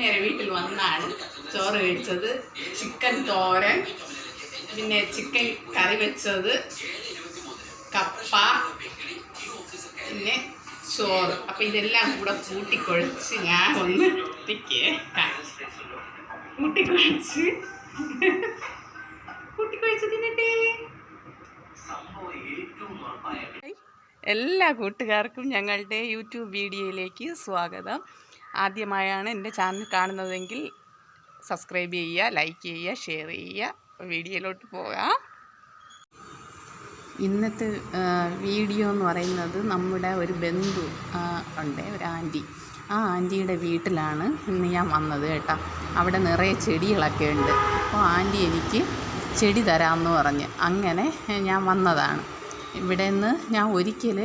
അമ്മയുടെ വീട്ടിൽ വന്നാണ് ചോറ് കഴിച്ചത്. ചിക്കൻ തോരൻ പിന്നെ ചിക്കൻ കറി വെച്ചത് കപ്പ പിന്നെ ചോറ്. അപ്പം ഇതെല്ലാം കൂടെ കൂട്ടിക്കൊഴിച്ച് ഞാൻ ഒന്ന് കൂട്ടിക്കുഴച്ച് എല്ലാ കൂട്ടുകാർക്കും ഞങ്ങളുടെ യൂട്യൂബ് വീഡിയോയിലേക്ക് സ്വാഗതം. ആദ്യമായാണ് എന്റെ ചാനൽ കാണുന്നതെങ്കിൽ സബ്സ്ക്രൈബ് ചെയ്യുക ലൈക്ക് ചെയ്യുക ഷെയർ ചെയ്യുക. വീഡിയോയിലോട്ട് പോകാം. ഇന്നത്തെ വീഡിയോ എന്ന് പറയുന്നത് നമ്മുടെ ഒരു ബന്ധു ഉണ്ട് ഒരു ആന്റി. ആ ആന്റിയുടെ വീട്ടിലാണ് ഇന്ന് ഞാൻ വന്നത് കേട്ടോ. അവിടെ നിറയെ ചെടികളൊക്കെ ഉണ്ട്. അപ്പോൾ ആന്റി എനിക്ക് ചെടി തരാമെന്ന് പറഞ്ഞ് അങ്ങനെ ഞാൻ വന്നതാണ്. ഇവിടെ നിന്ന് ഞാൻ ഒരിക്കൽ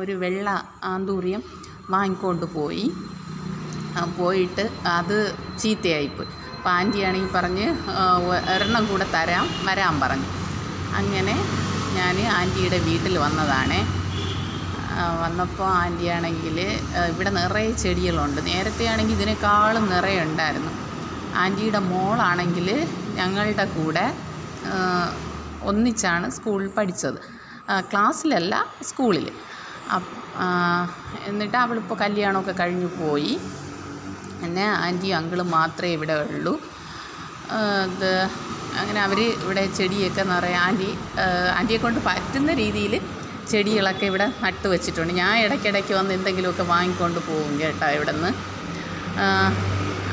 ഒരു വെള്ള ആന്തൂറിയം വാങ്ങിക്കൊണ്ട് പോയി. പോയിട്ട് അത് ചീത്തയായിപ്പോയി. അപ്പോൾ ആന്റിയാണെങ്കിൽ പറഞ്ഞ് ഒരെണ്ണം കൂടെ തരാം വരാൻ പറഞ്ഞു. അങ്ങനെ ഞാൻ ആന്റിയുടെ വീട്ടിൽ വന്നതാണേ. വന്നപ്പോൾ ആന്റിയാണെങ്കിൽ ഇവിടെ നിറയെ ചെടികളുണ്ട്. നേരത്തെ ആണെങ്കിൽ ഇതിനേക്കാളും നിറയെ ഉണ്ടായിരുന്നു. ആന്റിയുടെ മോളാണെങ്കിൽ ഞങ്ങളുടെ കൂടെ ഒന്നിച്ചാണ് സ്കൂളിൽ പഠിച്ചത്. ക്ലാസ്സിലല്ല സ്കൂളിൽ എന്നിട്ട് അവളിപ്പോൾ കല്യാണമൊക്കെ കഴിഞ്ഞു പോയി. എന്നെ ആന്റിയും അങ്കിളും മാത്രമേ ഇവിടെ ഉള്ളൂ. ഇത് അങ്ങനെ അവർ ഇവിടെ ചെടിയൊക്കെ നിറയെ ആന്റി ആന്റിയെ കൊണ്ട് പറ്റുന്ന രീതിയിൽ ചെടികളൊക്കെ ഇവിടെ നട്ട് വെച്ചിട്ടുണ്ട്. ഞാൻ ഇടയ്ക്കിടയ്ക്ക് വന്ന് എന്തെങ്കിലുമൊക്കെ വാങ്ങിക്കൊണ്ട് പോകും കേട്ടോ ഇവിടെ നിന്ന്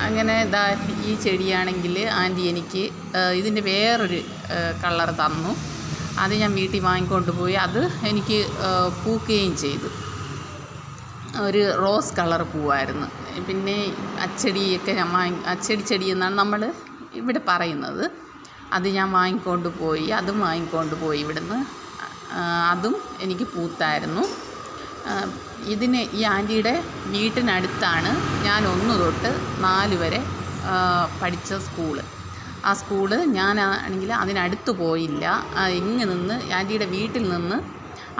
അങ്ങനെ ഇതാ ഈ ചെടിയാണെങ്കിൽ ആന്റി എനിക്ക് ഇതിന്റെ വേറൊരു കളർ തന്നു. അത് ഞാൻ വീട്ടിൽ വാങ്ങിക്കൊണ്ട് പോയി. അത് എനിക്ക് പൂക്കുകയും ചെയ്തു. ഒരു റോസ് കളർ പൂവായിരുന്നു. പിന്നെ അച്ചടിയൊക്കെ ഞാൻ വാങ്ങി അച്ചടി ചെടി എന്നാണ് നമ്മൾ ഇവിടെ പറയുന്നത്. അത് ഞാൻ വാങ്ങിക്കൊണ്ട് പോയി അതും വാങ്ങിക്കൊണ്ട് പോയി ഇവിടുന്ന്. അതും എനിക്ക് പൂത്തായിരുന്നു. ഇതിന് ഈ ആന്റിയുടെ വീട്ടിനടുത്താണ് ഞാൻ ഒന്ന് തൊട്ട് നാല് വരെ പഠിച്ച സ്കൂൾ. ആ സ്കൂൾ ഞാനാണെങ്കിൽ അതിനടുത്ത് പോയില്ല. ഇങ്ങനെ ഇങ്ങ് നിന്ന് ആന്റിയുടെ വീട്ടിൽ നിന്ന്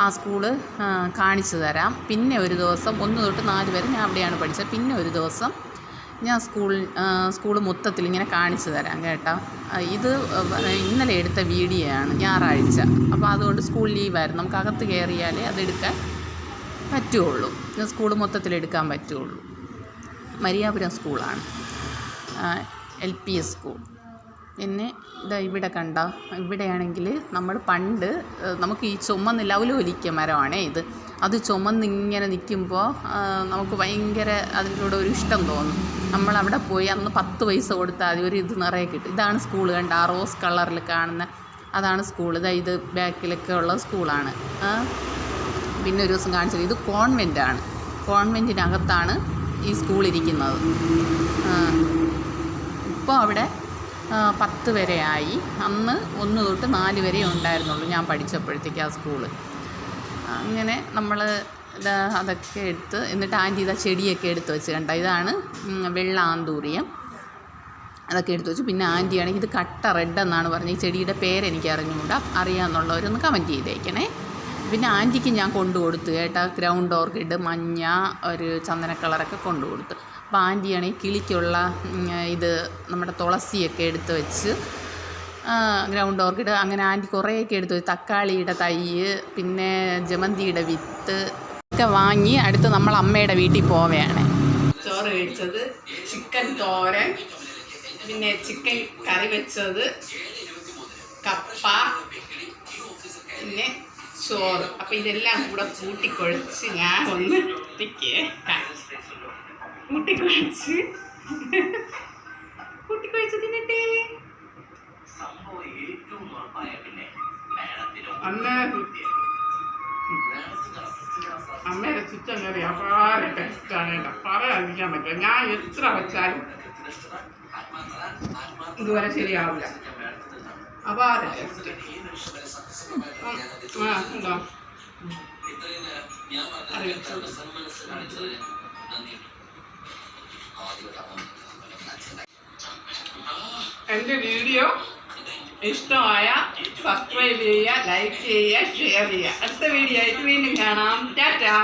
ആ സ്കൂൾ കാണിച്ചു തരാം. പിന്നെ ഒരു ദിവസം ഒന്ന് തൊട്ട് നാല് വരെ ഞാൻ അവിടെയാണ് പഠിച്ചത്. പിന്നെ ഒരു ദിവസം ഞാൻ സ്കൂൾ സ്കൂൾ മൊത്തത്തിൽ ഇങ്ങനെ കാണിച്ചു തരാം കേട്ടോ. ഇത് ഇന്നലെ എടുത്ത വീഡിയോ ആണ് ഞായറാഴ്ച. അപ്പോൾ അതുകൊണ്ട് സ്കൂൾ ലീവായിരുന്നു നമുക്ക് അകത്ത് കയറിയാലേ അതെടുക്കാൻ പറ്റുള്ളൂ. സ്കൂൾ മൊത്തത്തിൽ എടുക്കാൻ പറ്റുള്ളൂ. മരിയാപുരം സ്കൂളാണ്. L P school. പിന്നെ ഇതാ ഇവിടെ കണ്ട. ഇവിടെയാണെങ്കിൽ നമ്മൾ പണ്ട് നമുക്ക് ഈ ചുമന്ന് ലവലോലിക്ക മരമാണേ ഇത്. അത് ചുമന്നിങ്ങനെ നിൽക്കുമ്പോൾ നമുക്ക് ഭയങ്കര അതിനോട് ഒരു ഇഷ്ടം തോന്നും. നമ്മൾ അവിടെ പോയി അന്ന് പത്ത് പൈസ കൊടുത്താൽ മതി. ഒരു ഇത് നിറയെ കിട്ടും. ഇതാണ് സ്കൂൾ കണ്ട ആ റോസ് കളറിൽ കാണുന്ന അതാണ് സ്കൂൾ. ഇതാ ഇത് ബാക്കിലൊക്കെ ഉള്ള സ്കൂളാണ്. പിന്നെ ഒരു ദിവസം കാണിച്ചത്. ഇത് കോൺവെന്റാണ് കോൺവെന്റിനകത്താണ് ഈ സ്കൂളിരിക്കുന്നത് ഇപ്പോൾ അവിടെ പത്ത് വരെ ആയി. അന്ന് ഒന്ന് തൊട്ട് നാല് വരെ ഉണ്ടായിരുന്നുള്ളൂ ഞാൻ പഠിച്ചപ്പോഴത്തേക്ക് ആ സ്കൂൾ അങ്ങനെ നമ്മൾ അതൊക്കെ എടുത്ത് എന്നിട്ട് ആന്റി ഇതാ ചെടിയൊക്കെ എടുത്ത് വെച്ച് കണ്ട? ഇതാണ് വെള്ള ആന്തൂറിയം. അതൊക്കെ എടുത്ത് വെച്ചു. പിന്നെ ആന്റി ആണെങ്കിൽ ഇത് കട്ട റെഡ് എന്നാണ് പറഞ്ഞത്. ഈ ചെടിയുടെ പേരെനിക്ക് അറിഞ്ഞുകൂടാ. അറിയാമെന്നുള്ളവരൊന്ന് കമന്റ് ചെയ്തേക്കണേ. പിന്നെ ആന്റിക്ക് ഞാൻ കൊണ്ടു കൊടുത്തു കേട്ടോ. ഗ്രൗണ്ട് ഓർക്കിഡ് മഞ്ഞ ഒരു ചന്ദന കളറൊക്കെ കൊണ്ടു കൊടുത്തു. ഈ കിളിക്കുള്ള ഇത് നമ്മുടെ തുളസിയൊക്കെ എടുത്ത് വെച്ച് ഗ്രൗണ്ട് ഓർക്കിഡ് അങ്ങനെ ആന്റി കുറേയൊക്കെ എടുത്ത് വെച്ച് തക്കാളിയുടെ തൈ പിന്നെ ജമന്തിയുടെ വിത്ത് ഒക്കെ വാങ്ങി അടുത്ത് നമ്മൾ അമ്മയുടെ വീട്ടിൽ പോവുകയാണ്. ചോറ് കഴിച്ചത് ചിക്കൻ തോരൻ പിന്നെ ചിക്കൻ കറി വെച്ചത് കപ്പ പിന്നെ ചോറ്. അപ്പം ഇതെല്ലാം കൂടെ കൂട്ടിക്കൊഴിച്ച് ഞാൻ ഒന്ന് ഒറ്റയ്ക്ക് കൂട്ടിക്കുഴച്ച് കൂട്ടിക്കുഴച്ച് തിന്നട്ടെ. അമ്മ. അമ്മയുടെ ചിക്കൻ കറി അപാര ടേസ്റ്റാണ് കേട്ടോ. പറയാതിരിക്കാൻ പറ്റില്ല. ഞാൻ എത്ര വെച്ചാലും ഇതുവരെ ശരിയാവില്ല. അപാര ടേസ്റ്റ് ആ ഉണ്ടോ? അറിയിച്ചത് എന്റെ വീഡിയോ ഇഷ്ടമായ സബ്സ്ക്രൈബ് ചെയ്യുക ലൈക്ക് ചെയ്യുക ഷെയർ ചെയ്യുക. അടുത്ത വീഡിയോ ആയിട്ട് വീണ്ടും കാണാം. ടാറ്റാ.